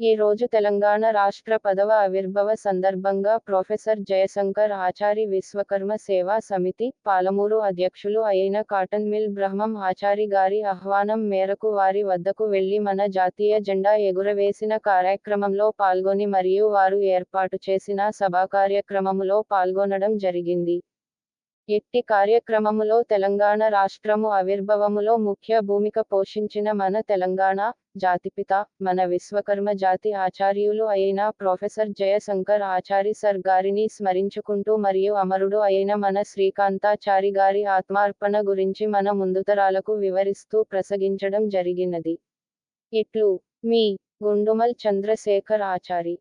ఈ రోజు తెలంగాణ రాష్ట్ర పదవ ఆవిర్భవ సందర్భంగా ప్రొఫెసర్ జయశంకర్ ఆచారి విశ్వకర్మ సేవా సమితి పాలమూరు అధ్యక్షులు అయిన కాటన్ మిల్ బ్రహ్మం ఆచారి గారి ఆహ్వానం మేరకు వారి వద్దకు వెళ్ళి మన జాతీయ జెండా ఎగురవేసిన కార్యక్రమంలో పాల్గొని మరియు వారు ఏర్పాటు చేసిన సభా కార్యక్రమములో పాల్గొనడం జరిగింది. ఎట్టి కార్యక్రమములో తెలంగాణ రాష్ట్రము ఆవిర్భవములో ముఖ్య భూమిక పోషించిన మన తెలంగాణ జాతిపిత మన విశ్వకర్మ జాతి ఆచార్యులు అయిన ప్రొఫెసర్ జయశంకర్ ఆచారి సర్ గారిని స్మరించుకుంటూ మరియు అమరుడు అయిన మన శ్రీకాంతాచారి గారి ఆత్మార్పణ గురించి మన ముందుతరాలకు వివరిస్తూ ప్రసగించడం జరిగినది. ఇట్లు. మీ. గుండుమల్ చంద్రశేఖర్ ఆచారి.